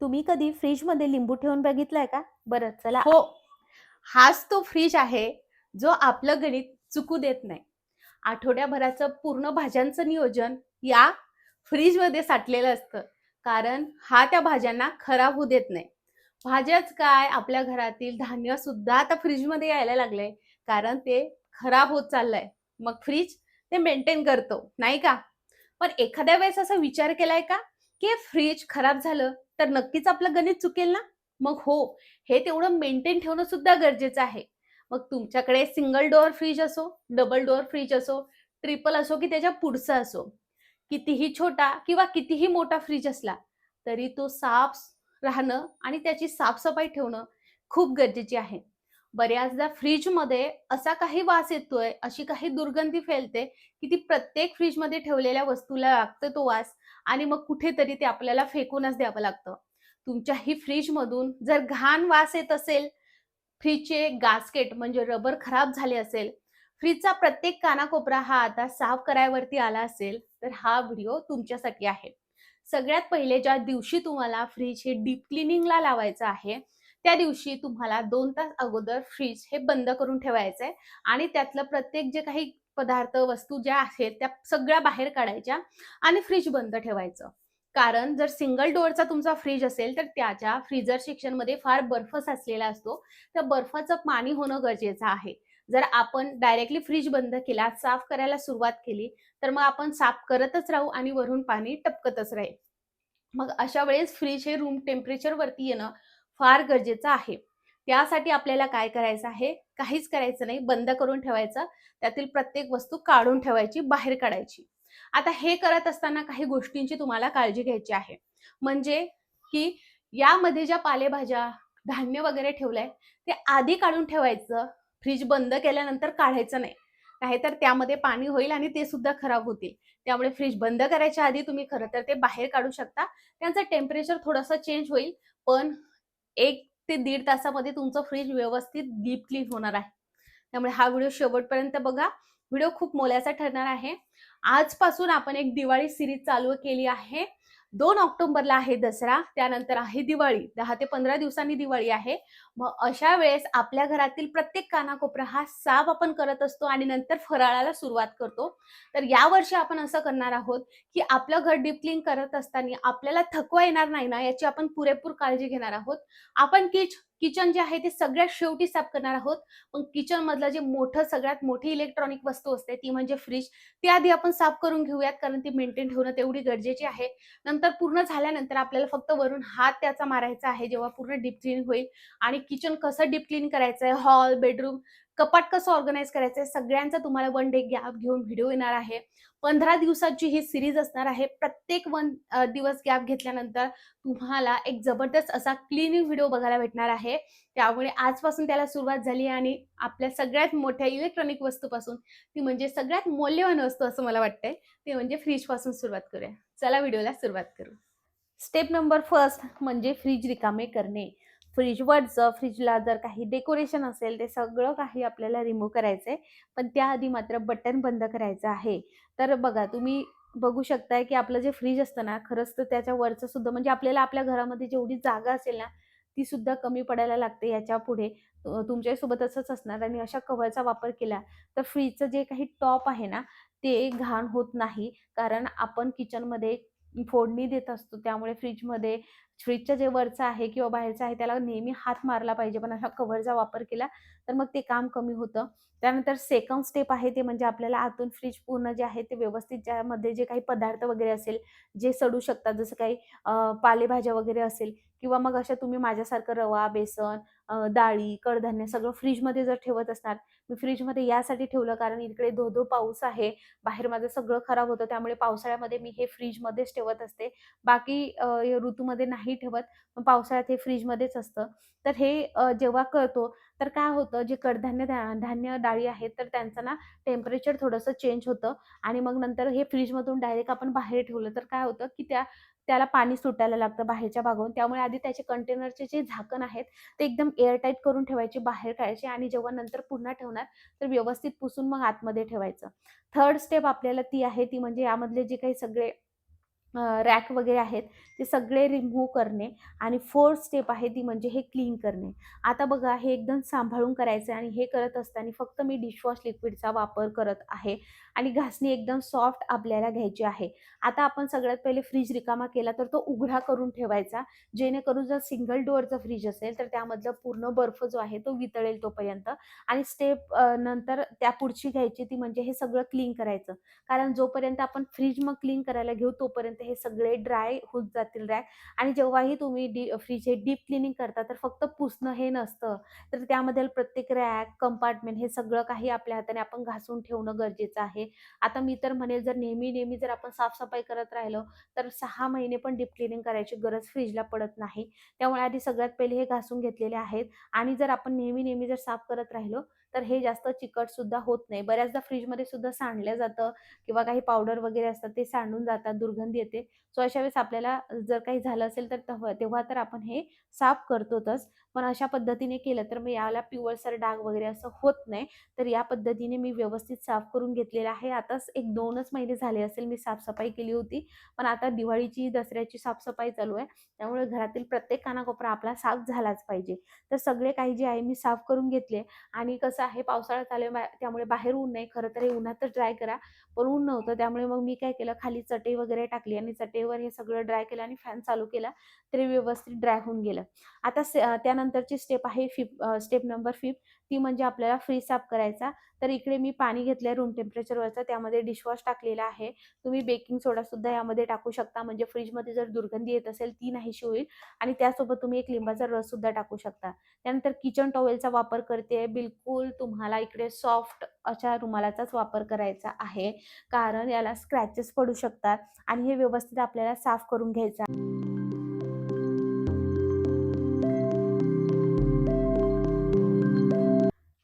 तुम्ही कधी फ्रीजमध्ये लिंबू ठेवून बघितलाय का? बरं चला. हो. हाच तो फ्रीज आहे जो आपलं गणित चुकू देत नाही. आठवड्याभराचं पूर्ण भाज्यांचं नियोजन या फ्रीजमध्ये साठलेलं असतं. कारण हा त्या भाज्यांना खराब होऊ देत नाही. भाज्याच काय आपल्या घरातील धान्य सुद्धा आता फ्रीजमध्ये यायला लागलंय. कारण ते खराब होत चाललंय. मग फ्रीज ते मेंटेन करतो नाही का? पण एखाद्या वेळेस असा विचार केलाय का? की फ्रीज खराब झालं तर नक्कीच आपलं गणित चुकेल ना? मग हो हे तेवढं मेंटेन ठेवणं सुद्धा गरजेचं आहे. मग तुमच्याकडे सिंगल डोअर फ्रीज असो डबल डोअर फ्रीज असो ट्रिपल असो की त्याच्या पुढचा असो कितीही छोटा किंवा कितीही मोठा फ्रीज असला तरी तो साफ राहणं आणि त्याची साफसफाई ठेवणं खूप गरजेची आहे. बऱ्याचदा फ्रीजमध्ये असा काही वास येतोय अशी काही दुर्गंधी फैलते की ती प्रत्येक फ्रीजमध्ये ठेवलेल्या वस्तूला लागतो तो वास आणि मग कुठेतरी ते आपल्याला फेकूनच द्यावं लागतं. तुमच्याही फ्रीजमधून जर घाण वास येत असेल फ्रीजचे गास्केट म्हणजे रबर खराब झाले असेल फ्रीजचा प्रत्येक कानाकोपरा हा आता साफ करायवरती आला असेल तर हा व्हिडिओ तुमच्यासाठी आहे. सगळ्यात पहिले ज्या दिवशी तुम्हाला फ्रीज हे डीप क्लिनिंगला लावायचं आहे त्या दिवशी तुम्हाला दोन तास अगोदर फ्रीज हे बंद करून ठेवायचं आहे आणि त्यातलं प्रत्येक जे काही पदार्थ वस्तू ज्या आहेत त्या सगळ्या बाहेर काढायच्या आणि फ्रीज बंद ठेवायचं. कारण जर सिंगल डोअरचा तुमचा फ्रीज असेल तर त्याच्या फ्रीजर सेक्शनमध्ये फार बर्फ साचलेला असतो. त्या बर्फाचं पाणी होणं गरजेचं आहे. जर आपण डायरेक्टली फ्रीज बंद केला साफ करायला सुरुवात केली तर मग आपण साफ करतच राहू आणि वरून पाणी टपकतच राहील. मग अशा वेळेस फ्रीज हे रूम टेम्परेचर वरती येणं फार गरजेचं आहे. त्यासाठी आपल्याला काय करायचं आहे? काहीच करायचं नाही. बंद करून ठेवायचं. त्यातील प्रत्येक वस्तू काढून ठेवायची बाहेर काढायची. आता हे करत असताना काही गोष्टींची तुम्हाला काळजी घ्यायची आहे. म्हणजे की यामध्ये ज्या पालेभाज्या धान्य वगैरे ठेवलंय ते आधी काढून ठेवायचं. फ्रीज बंद केल्यानंतर काढायचं नाही. नाहीतर त्यामध्ये पाणी होईल आणि ते सुद्धा खराब होतील. त्यामुळे फ्रीज बंद करायच्या आधी तुम्ही खरं तर ते बाहेर काढू शकता. त्यांचं टेम्परेचर थोडंसं चेंज होईल. पण एक ते दीड तासामध्ये तुमचं फ्रीज व्यवस्थित डीप क्लीन होणार आहे. त्यामुळे हा व्हिडिओ शेवटपर्यंत बघा. व्हिडिओ खूप मोलाचा ठरणार आहे. आजपासून आपण एक दिवाळी सिरीज चालू केली आहे. दोन ऑक्टोबरला आहे दसरा त्यानंतर आहे दिवाळी. दहा ते पंधरा दिवसांनी दिवाळी आहे. मग अशा वेळेस आपल्या घरातील प्रत्येक कानाकोपरा हा साफ आपण करत असतो आणि नंतर फराळाला सुरुवात करतो. तर यावर्षी आपण असं करणार आहोत की आपलं घर डिपक्लिंग करत असताना आपल्याला थकवा येणार नाही ना याची आपण पुरेपूर काळजी घेणार आहोत. आपण किच किचन जे आहे ते सगळ्यात शेवटी साफ करणार आहोत. पण किचन मधलं जे मोठं सगळ्यात मोठी इलेक्ट्रॉनिक वस्तू असते ती म्हणजे फ्रीज ती आधी आपण साफ करून घेऊयात कारण ती मेंटेन ठेवणं तेवढी गरजेची आहे. नंतर पूर्ण झाल्यानंतर आपल्याला फक्त वरून हात त्याचा मारायचा आहे जेव्हा पूर्ण डीप क्लीन होईल. आणि किचन कसं डीप क्लीन करायचं आहे हॉल बेडरूम कपाट कसं ऑर्गनाईज करायचं आहे सगळ्यांचा तुम्हाला वन डे गॅप घेऊन व्हिडिओ येणार आहे. पंधरा दिवसाची ही सिरीज असणार आहे. प्रत्येक वन दिवस गॅप घेतल्यानंतर तुम्हाला एक जबरदस्त असा क्लिनिंग व्हिडिओ बघायला भेटणार आहे. त्यामुळे आजपासून त्याला सुरुवात झाली आणि आपल्या सगळ्यात मोठ्या इलेक्ट्रॉनिक वस्तूपासून ती म्हणजे सगळ्यात मौल्यवान वस्तू असं मला वाटतंय ते म्हणजे फ्रीजपासून सुरुवात करूया. चला व्हिडिओला सुरुवात करू. स्टेप नंबर फर्स्ट म्हणजे फ्रीज रिकामे करणे. फ्रीजवरचं फ्रीजला जर काही डेकोरेशन असेल ते सगळं काही आपल्याला रिमूव्ह करायचंय. पण त्याआधी मात्र बटन बंद करायचं आहे. तर बघा तुम्ही बघू शकताय की आपलं जे फ्रीज असतं ना खरंच तर त्याच्या वरचं सुद्धा म्हणजे आपल्याला आपल्या घरामध्ये जेवढी जागा असेल ना ती सुद्धा कमी पडायला लागते याच्यापुढे. तुमच्यासोबत असंच असणार आणि अशा कव्हरचा वापर केला तर फ्रीजचं जे काही टॉप आहे ना ते घाण होत नाही. कारण आपण किचनमध्ये फोडणी देत असतो त्यामुळे फ्रीजमध्ये फ्रीजचं जे वरचं आहे किंवा बाहेरचं आहे त्याला नेहमी हात मारला पाहिजे. पण अशा कव्हरचा वापर केला तर मग ते काम कमी होतं. त्यानंतर सेकंड स्टेप आहे ते म्हणजे आपल्याला आतून फ्रीज पूर्ण जे आहे ते व्यवस्थित ज्यामध्ये जे काही पदार्थ वगैरे असेल जे सडू शकतात जसं काही पालेभाज्या वगैरे असेल किंवा मग अशा तुम्ही माझ्यासारखं रवा बेसन डाळी कडधान्य सगळं फ्रीजमध्ये जर ठेवत असणार मी फ्रीजमध्ये यासाठी ठेवलं कारण इकडे धो धो पाऊस आहे बाहेर माझं सगळं खराब होतं त्यामुळे पावसाळ्यामध्ये मी हे फ्रीजमध्येच ठेवत असते. बाकी या ऋतूमध्ये नाही ठेवत. पण पावसाळ्यात हे फ्रीजमध्येच असतं. तर हे जेव्हा करतो तर काय होतं जे कडधान्य धान्य डाळी आहेत तर त्यांचं ना टेम्परेचर थोडंसं चेंज होतं. आणि मग नंतर हे फ्रीजमधून डायरेक्ट आपण बाहेर ठेवलं तर काय होतं की त्या त्याला पाणी सुटायला लागतं बाहेरच्या भागावरून. त्यामुळे आधी त्याचे कंटेनरचे जे झाकण आहेत ते एकदम एअरटाईट करून ठेवायचे बाहेर काढायचे आणि जेव्हा नंतर पुन्हा ठेवणार तर व्यवस्थित पुसून मग आतमध्ये ठेवायचं. थर्ड स्टेप आपल्याला ती आहे ती म्हणजे यामधले जे काही सगळे रॅक वगैरे आहेत ते सगळे रिमूव्ह करणे आणि फोर्थ स्टेप आहे ती म्हणजे हे क्लीन करणे. आता बघा हे एकदम सांभाळून करायचं आणि हे करत असताना फक्त मी डिशवॉश लिक्विडचा वापर करत आहे आणि घासणी एकदम सॉफ्ट आपल्याला घ्यायची आहे. आता आपण सगळ्यात पहिले फ्रीज रिकामा केला तर तो उघडा करून ठेवायचा. जेणेकरून जर सिंगल डोअरचा फ्रीज असेल तर त्यामधला पूर्ण बर्फ जो आहे तो वितळेल तोपर्यंत आणि स्टेप नंतर त्या पुढची घ्यायची ती म्हणजे हे सगळं क्लीन करायचं. कारण जोपर्यंत आपण फ्रीज मग क्लीन करायला घेऊ तोपर्यंत हे सगळे ड्राय होत जातील रॅक आणि जेव्हाही तुम्ही डी फ्रीज हे डीप क्लिनिंग करता तर फक्त पुसणं हे नसतं. तर त्यामधील प्रत्येक रॅक कंपार्टमेंट हे सगळं काही आपल्या हाताने आपण घासून ठेवणं गरजेचं आहे. आता मी तर म्हणेल जर नेहमी नेहमी जर आपण साफसफाई करत राहिलो तर सहा महिने पण डीप क्लिनिंग करायची गरज फ्रीजला पडत नाही. त्यामुळे आधी सगळ्यात पहिले हे घासून घेतलेले आहेत. आणि जर आपण नेहमी नेहमी जर साफ करत राहिलो तर हे जास्त चिकट सुद्धा होत नाही. बऱ्याचदा फ्रीजमध्ये सुद्धा सांडलं जातं किंवा काही पावडर वगैरे असतात ते सांडून जातात दुर्गंधी येते. सो अशा वेळेस आपल्याला जर काही झालं असेल तर तेव्हा तेव्हा तर आपण हे साफ करतोच पण अशा पद्धतीने केलं तर मग याला पिवळसर डाग वगैरे असं होत नाही. तर या पद्धतीने मी व्यवस्थित साफ करून घेतलेलं आहे. आताच एक दोनच महिने झाले असेल मी साफसफाई केली होती. पण आता दिवाळीची दसऱ्याची साफसफाई चालू आहे. त्यामुळे घरातील प्रत्येक कानाकोपरा आपला साफ झालाच पाहिजे. तर सगळे काही जे आहे मी साफ करून घेतले. आणि कसं आहे पावसाळा चालू त्यामुळे बाहेर ऊन नाही. खरं तर हे उन्हात ड्राय करा. पण ऊन नव्हतं. त्यामुळे मग मी काय केलं खाली चटई वगैरे टाकली आणि चटईवर हे सगळं ड्राय केलं आणि फॅन चालू केला. तरी व्यवस्थित ड्राय होऊन गेलं. आता से- त्यानंतरची स्टेप आहे फिफ स्टेप नंबर फिफ्थ ती म्हणजे आपल्याला फ्रीज साफ करायचा. तर इकडे मी पाणी घेतलंय रूम टेम्परेचरवरचं त्यामध्ये डिशवॉश टाकलेला आहे. तुम्ही बेकिंग सोडा सुद्धा यामध्ये टाकू शकता. म्हणजे फ्रीजमध्ये जर दुर्गंधी येत असेल ती नाहीशी होईल. आणि त्यासोबत तुम्ही एक लिंबाचा रस सुद्धा टाकू शकता. त्यानंतर किचन टॉवेलचा वापर करते. बिलकुल तुम्हाला इकडे सॉफ्ट अशा रुमालाचाच वापर करायचा आहे. कारण याला स्क्रॅचेस पडू शकतात. आणि हे व्यवस्थित आपल्याला साफ करून घ्यायचं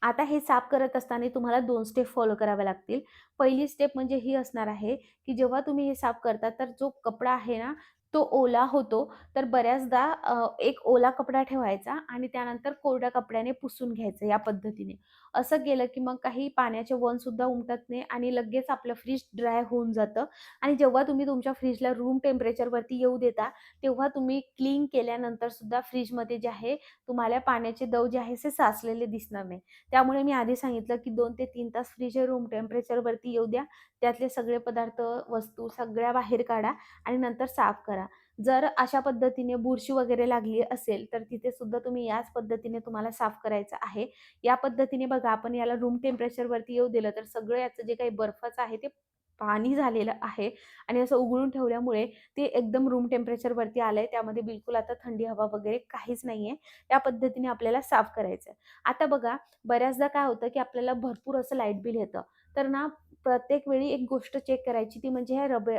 आता हे साफ करत असताना तुम्हाला दोन स्टेप फॉलो कराव्या लागतील. पहिली स्टेप म्हणजे ही असणार आहे की जेव्हा तुम्ही हे साफ करता तर जो कपडा आहे ना तो ओला होतो. तर बऱ्याचदा एक ओला कपडा ठेवायचा आणि त्यानंतर कोरड्या कपड्याने पुसून घ्यायचं या पद्धतीने. असं केलं की मग काही पाण्याचे वन सुद्धा उमटत नाही आणि लगेच आपलं फ्रीज ड्राय होऊन जातं. आणि जेव्हा तुम्ही तुमच्या फ्रीजला रूम टेम्परेचरवरती येऊ देता तेव्हा तुम्ही क्लीन केल्यानंतर सुद्धा फ्रीजमध्ये जे आहे तुम्हाला पाण्याचे दव जे आहे ते साचलेले दिसणार नाही. त्यामुळे मी आधी सांगितलं की दोन ते तीन तास फ्रीज रूम टेम्परेचरवरती येऊ द्या. त्यातले सगळे पदार्थ वस्तू सगळ्या बाहेर काढा आणि नंतर साफ करा. जर अशा पद्धतीने बुरशी वगैरे लागली असेल तर तिथे सुद्धा तुम्ही याच पद्धतीने तुम्हाला साफ करायचं आहे. या पद्धतीने बघा आपण याला रूम टेम्परेचरवरती येऊ दिलं तर सगळं याचं जे काही बर्फाचं आहे ते पाणी झालेलं आहे. आणि असं उघडून ठेवल्यामुळे ते एकदम रूम टेम्परेचरवरती आलंय. त्यामध्ये बिलकुल आता थंडी हवा वगैरे काहीच नाहीये. या पद्धतीने आपल्याला साफ करायचं आता बघा बऱ्याचदा काय होतं की आपल्याला भरपूर असं लाइट बिल येतं. तर ना प्रत्येक वेळी एक गोष्ट चेक करायची. ती म्हणजे हे रबर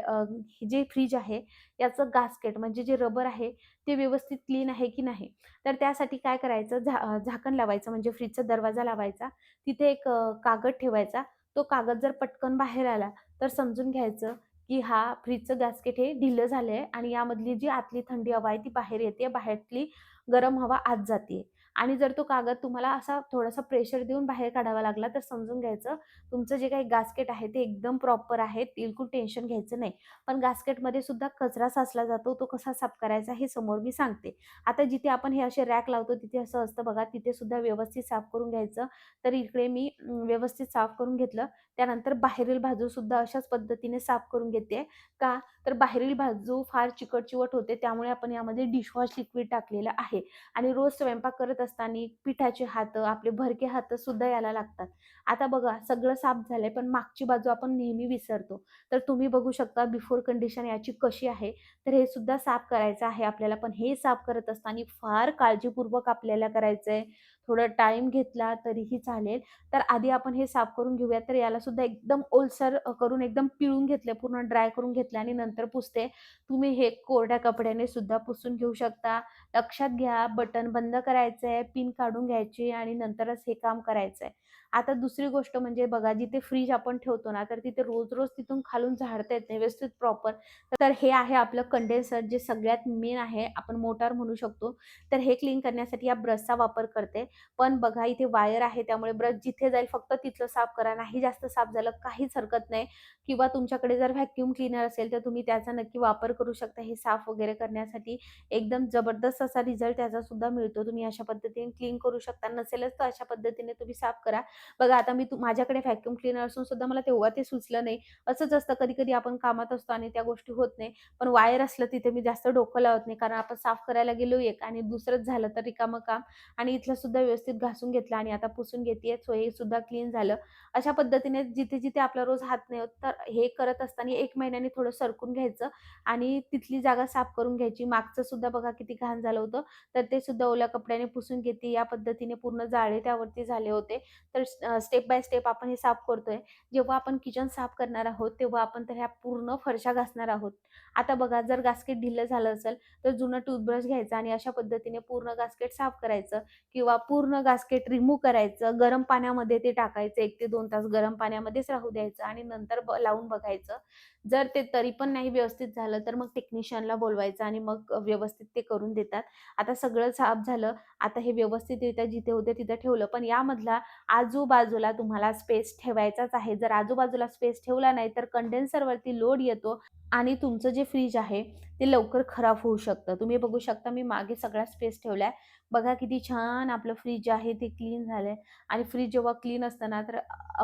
जे फ्रीज आहे याचं गास्केट म्हणजे जे रबर आहे ते व्यवस्थित क्लीन आहे की नाही? तर त्यासाठी काय करायचं? झा झाकण लावायचं म्हणजे फ्रीजचा दरवाजा लावायचा. तिथे एक कागद ठेवायचा. तो कागद जर पटकन बाहेर आला तर समजून घ्यायचं की हा फ्रीजचं गॅस्केट हे ढिलं झालं आहे आणि यामधली जी आतली थंडी हवा आहे ती बाहेर येते. बाहेरतली गरम हवा आत जाते आणि जर तो कागद तुम्हाला असा थोडासा प्रेशर देऊन बाहेर काढावा लागला तर समजून घ्यायचं. तुमचं जे काही गास्केट आहे ते एकदम प्रॉपर आहे. बिलकुल टेन्शन घ्यायचं नाही. पण गास्केटमध्ये सुद्धा कचरा साचला जातो. तो कसा साफ करायचा हे समोर मी सांगते. आता जिथे आपण हे असे रॅक लावतो तिथे असं असतं बघा तिथे सुद्धा व्यवस्थित साफ करून घ्यायचं. तर इकडे मी व्यवस्थित साफ करून घेतलं. त्यानंतर बाहेरील बाजू सुद्धा अशाच पद्धतीने साफ करून घेते. का? तर बाहेरील बाजू फार चिकट चिवट होते. त्यामुळे आपण यामध्ये डिशवॉश लिक्विड टाकलेलं आहे. आणि रोज स्वयंपाक करत असताना पिठाचे हात आपले भरके हात सुद्धा याला लागतात. आता बघा सगळं साफ झालंय पण मागची बाजू आपण नेहमी विसरतो. तर तुम्ही बघू शकता बिफोर कंडिशन याची कशी आहे तर हे सुद्धा साफ करायचं आहे आपल्याला. पण हे साफ करत असताना फार काळजीपूर्वक आपल्याला करायचं आहे थोडं टाइम घेतला तरीही चालेल. तर आधी आपण हे साफ करून घेऊया तर याला सुद्धा एकदम ओलसर करून एकदम पिळून घेतलं पूर्ण ड्राय करून घेतलं आणि नंतर पुसते. तुम्ही हे कोरड्या कपड्याने सुद्धा पुसून घेऊ शकता. लक्षात घ्या बटन बंद करायचं आहे पिन काढून घ्यायची आणि नंतरच हे काम करायचं आहे आता दुसरी गोष्ट म्हणजे बघा जिथे फ्रीज आपण ठेवतो ना तर तिथे रोज रोज तिथून खालून झाडता येत नाही व्यवस्थित प्रॉपर तर हे आहे आपलं कंडेन्सर जे सगळ्यात मेन आहे आपण मोटार म्हणू शकतो. तर हे क्लीन करण्यासाठी या ब्रशचा वापर करते. पण बघा इथे वायर आहे त्यामुळे ब्रश जिथे जाईल फक्त तिथलं साफ करा. नाही जास्त साफ झालं काहीच हरकत नाही. किंवा तुमच्याकडे जर व्हॅक्युम क्लीनर असेल तर तुम्ही त्याचा नक्की वापर करू शकता हे साफ वगैरे करण्यासाठी. एकदम जबरदस्त असा रिझल्ट त्याचा सुद्धा मिळतो. तुम्ही अशा पद्धतीने क्लीन करू शकता. नसेलच तर अशा पद्धतीने तुम्ही साफ करा. बघा आता मी माझ्याकडे व्हॅक्युम क्लीनर असून सुद्धा मला तेव्हा ते सुचलं नाही. असंच असतं कधी कधी आपण कामात असतो आणि त्या गोष्टी होत नाही. पण वायर असलं तिथे मी जास्त डोकं लावत नाही कारण आपण साफ करायला गेलो एक आणि दुसरंच झालं तर रिकामं काम. आणि इथलं सुद्धा व्यवस्थित घासून घेतलं आणि आता पुसून घेते सो हे सुद्धा क्लीन झालं. अशा पद्धतीने जिथे जिथे आपला रोज हात नाही होत तर हे करत असताना एक महिन्याने थोडं सरकून घ्यायचं आणि तिथली जागा साफ करून घ्यायची. मागचं सुद्धा बघा किती घाण झालं होतं तर ते सुद्धा ओल्या कपड्याने पुसून घेते. या पद्धतीने पूर्ण जाळे त्यावरती झाले होते. तर स्टेप बाय स्टेप आपण हे साफ करतोय. जेव्हा आपण किचन साफ करणार आहोत तेव्हा आपण तर ह्या पूर्ण फरशा घासणार आहोत. आता बघा जर गास्केट ढिल्लं झालं असेल तर जुनं टूथब्रश घ्यायचं आणि अशा पद्धतीने पूर्ण गास्केट साफ करायचं किंवा पूर्ण गास्केट रिमूव्ह करायचं. गरम पाण्यामध्ये ते टाकायचं एक ते दोन तास गरम पाण्यामध्येच राहू द्यायचं आणि नंतर ब लावून बघायचं. जर ते तरी पण नाही व्यवस्थित झालं तर मग टेक्निशियनला बोलवायचं आणि मग व्यवस्थित ते करून देतात. आता सगळं साफ झालं आता हे व्यवस्थितरित्या जिथे होते तिथे ठेवलं. पण यामधला आज आजूबाजूला तुम्हाला स्पेस ठेवायचाच आहे. जर आजूबाजूला स्पेस ठेवला नाही तर कंडेन्सरवरती लोड येतो. आणि तुमचं जे फ्रीज आहे ते लवकर खराब होऊ शकतं. तुम्ही बघू शकता मी मागे सगळा स्पेस ठेवलाय. बघा किती छान आपलं फ्रीज आहे ते क्लीन झालंय. आणि फ्रीज जेव्हा क्लीन असतं ना तर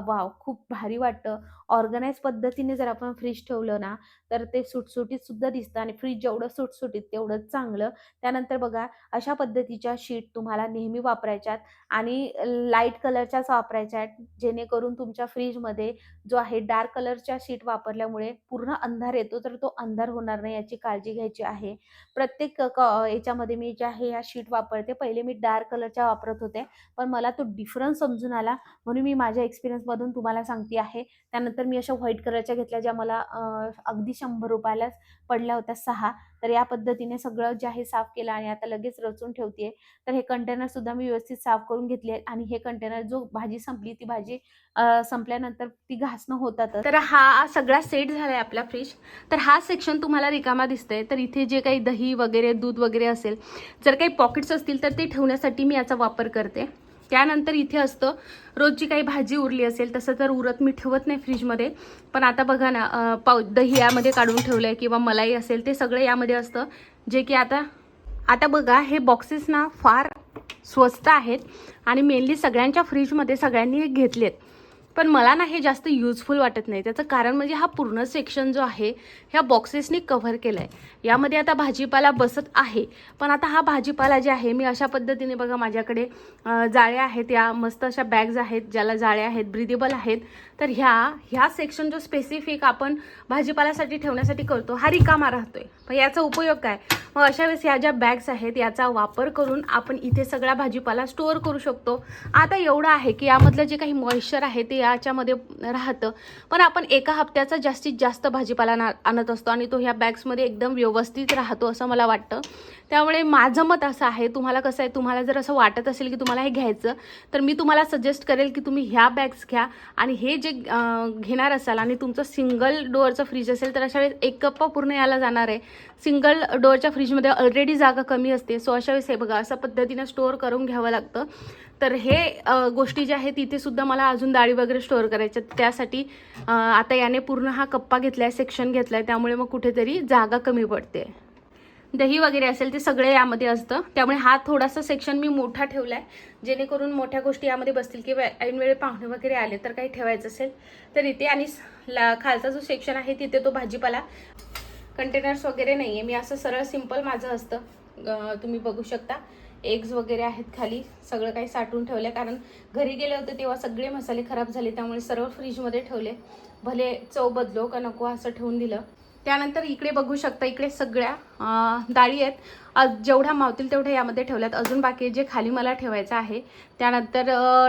वाव खूप भारी वाटतं. ऑर्गनाईज पद्धतीने जर आपण फ्रीज ठेवलं ना तर ते सुटसुटीत सुद्धा दिसतं. आणि फ्रीज जेवढं सुटसुटीत तेवढंच चांगलं. त्यानंतर बघा अशा पद्धतीच्या शीट तुम्हाला नेहमी वापरायच्यात. आणि लाइट कलरच्याच वापरायच्या आहेत जेणेकरून तुमच्या फ्रीजमध्ये जो आहे डार्क कलरच्या शीट वापरल्यामुळे पूर्ण अंधार येतो. तर तो अंधार होणार नाही याची काळजी घ्यायची आहे. प्रत्येक क- याच्यामध्ये मी जे आहे ह्या शीट वापरते पहिले मी डार्क कलरच्या वापरत होते पण मला तो डिफरन्स समजून आला. म्हणून मी माझ्या एक्सपिरियन्समधून तुम्हाला सांगते आहे. त्यानंतर मी अशा व्हाईट कलरच्या घेतल्या ज्या मला अगदी शंभर रुपयालाच पडल्या होत्या सहा. तर या पद्धतीने सगळं जे आहे साफ केलं आणि आता लगेच रचून ठेवते तर हे कंटेनर सुद्धा मी व्यवस्थित साफ करून घेतले आणि हे कंटेनर जो भाजी संपली ती भाजी संपल्यानंतर ती घासणं होतात तर हा सगळा सेट झालाय आपला फ्रीज तर हा सेक्शन तुम्हाला रिकामा दिसतंय. तर इथे जे काही दही वगैरे दूध वगैरे असेल जर काही पॉकेट्स असतील तर ते ठेवण्यासाठी मी याचा वापर करते. त्यानंतर इथे असतं रोजची काही भाजी उरली असेल तसं तर उरत मी ठेवत नाही फ्रीजमध्ये. पण आता बघा ना पाव दही यामध्ये काढून ठेवलं आहे किंवा मलाई असेल ते सगळं यामध्ये असतं. जे की आता आता बघा हे बॉक्सेस ना फार स्वस्त आहेत आणि मेनली सगळ्यांच्या फ्रीजमध्ये सगळ्यांनी हे घेतलेत. पण मला ना हे जास्त युजफुल वाटत नाही. त्याचं कारण म्हणजे हा पूर्ण सेक्शन जो आहे ह्या बॉक्सेसनी कव्हर केला आहे यामध्ये आता भाजीपाला बसत आहे. पण आता हा भाजीपाला जे आहे मी अशा पद्धतीने बघा माझ्याकडे जाळ्या आहेत. या मस्त अशा बॅग्स आहेत ज्याला जाळ्या आहेत ब्रिदेबल आहेत. तर ह्या ह्या सेक्शन जो स्पेसिफिक आपण भाजीपाल्यासाठी ठेवण्यासाठी करतो हा रिकामा राहतो आहे पण याचा उपयोग काय? मग अशा वेळेस ह्या ज्या बॅग्स आहेत याचा वापर करून आपण इथे सगळा भाजीपाला स्टोअर करू शकतो. आता एवढं आहे की यामधलं जे काही मॉइश्चर आहे ते याच्यामध्ये राहतं. पण आपण एका हप्त्याचा जास्तीत जास्त भाजीपाला ना आणत असतो आणि तो ह्या बॅग्समध्ये एकदम व्यवस्थित राहतो असं मला वाटतं. त्यामुळे माझं मत असं आहे तुम्हाला कसं आहे तुम्हाला जर असं वाटत असेल की तुम्हाला हे घ्यायचं तर मी तुम्हाला सजेस्ट करेल की तुम्ही ह्या बॅग्स घ्या आणि हे जे घेणार असाल आणि तुमचं सिंगल डोअरचं फ्रीज असेल तर अशा वेळेस एक कप्पा पूर्ण याला जाणार आहे. सिंगल डोअरच्या फ्रीजमध्ये ऑलरेडी जागा कमी असते. सो अशा वेळेस हे बघा अशा पद्धतीनं स्टोअर करून घ्यावं लागतं. तर हे गोष्टी ज्या आहेत तिथे सुद्धा मला अजून डाळी वगैरे स्टोअर करायच्या त्यासाठी आता याने पूर्ण हा कप्पा घेतला आहे सेक्शन घेतलाय. त्यामुळे मग कुठेतरी जागा कमी पडते. दही वगैरे असेल ते सगळे यामध्ये असतं. त्यामुळे हा थोडासा सेक्शन मी मोठा ठेवला आहे जेणेकरून मोठ्या गोष्टी यामध्ये बसतील किंवा ऐनवेळी पाहुणे वगैरे आले तर काही ठेवायचं असेल तर इथे आणि ला खालचा जो सेक्शन आहे तिथे तो भाजीपाला. कंटेनर्स वगैरे नाही आहे मी असं सरळ सिंपल माझं असतं. तुम्ही बघू शकता. एग्ज वगैरे आहेत खाली. सगळं काही साठवून ठेवलं कारण घरी गेले होते तेव्हा सगळे मसाले खराब झाले. त्यामुळे सर्व फ्रीजमध्ये ठेवले. भले चव बदलो का नको असं ठेवून दिलं. त्यानंतर इकडे बघू शकता इकडे सगळ्या डाळी आहेत. जेवढ्या मावतील तेवढ्या यामध्ये ठेवल्यात. अजून बाकी जे खाली मला ठेवायचं आहे त्यानंतर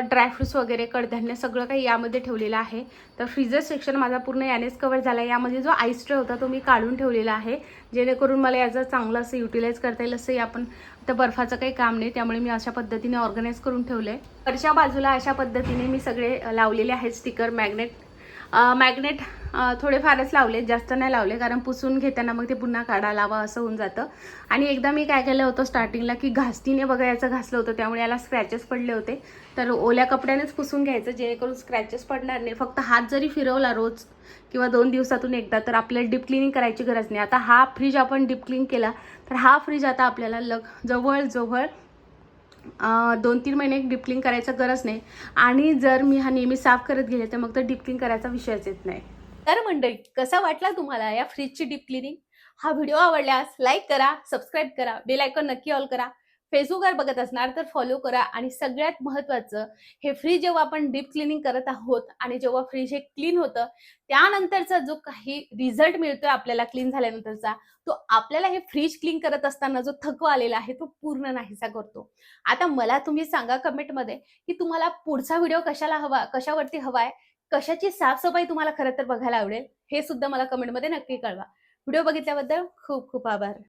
ड्रायफ्रुट्स वगैरे कडधान्य सगळं काही यामध्ये ठेवलेलं आहे. तर फ्रीजर सेक्शन माझा पूर्ण यानेच कवर झाला आहे. यामध्ये जो आईस ट्रे होता तो मी काढून ठेवलेला आहे. जेणेकरून मला याचं चांगलं असं युटिलाइज करता येईल असंही आपण तर बर्फाचं काही काम नाही. त्यामुळे मी अशा पद्धतीने ऑर्गनाईज करून ठेवलं आहे वरच्या बाजूला अशा पद्धतीने मी सगळे लावलेले आहेत स्टिकर मॅग्नेट मॅग्नेट थोडेफारच लावले जास्त नाही लावले कारण पुसून घेताना मग ते पुन्हा काढा लावा असं होऊन जातं. आणि एकदा मी काय केलं होतं स्टार्टिंगला की घासतीने बघा याचं घासलं होतं त्यामुळे याला स्क्रॅचेस पडले होते. तर ओल्या कपड्यानेच पुसून घ्यायचं जेणेकरून स्क्रॅचेस पडणार नाही. फक्त हात जरी फिरवला रोज किंवा दोन दिवसातून एकदा तर आपल्याला डीप क्लिनिंग करायची गरज नाही. आता हा फ्रीज आपण डीप क्लीन केला तर हा फ्रीज आता आपल्याला लग जवळजवळ दोन तीन महिने डीप करायचं गरज नाही. आणि जर मी हा नेहमी साफ करत गेले तर मग तर डीप करायचा विषयच येत नाही. तर मंडळी कसा वाटला तुम्हाला या फ्रीजची डीप क्लिनिंग हा व्हिडिओ आवडल्यास लाईक करा सबस्क्राईब करा बेल आयकॉन नक्की ऑल करा. फेसबुकवर बघत असणार तर फॉलो करा आणि सगळ्यात महत्त्वाचं हे फ्रीज जेव्हा आपण डीप क्लिनिंग करत आहोत आणि जेव्हा फ्रीज हे क्लीन होतं त्यानंतरचा जो काही रिझल्ट मिळतोय आपल्याला क्लीन झाल्यानंतरचा तो आपल्याला हे फ्रीज क्लीन करत असताना जो थकवा आलेला आहे तो पूर्ण नाहीसा करतो. आता मला तुम्ही सांगा कमेंटमध्ये की तुम्हाला पुढचा व्हिडिओ कशाला हवा कशावरती हवाय? कशाची साफसफाई तुम्हाला खरं तर बघायला आवडेल हे सुद्धा मला कमेंटमध्ये नक्की कळवा. व्हिडिओ बघितल्याबद्दल खूप खूप आभार.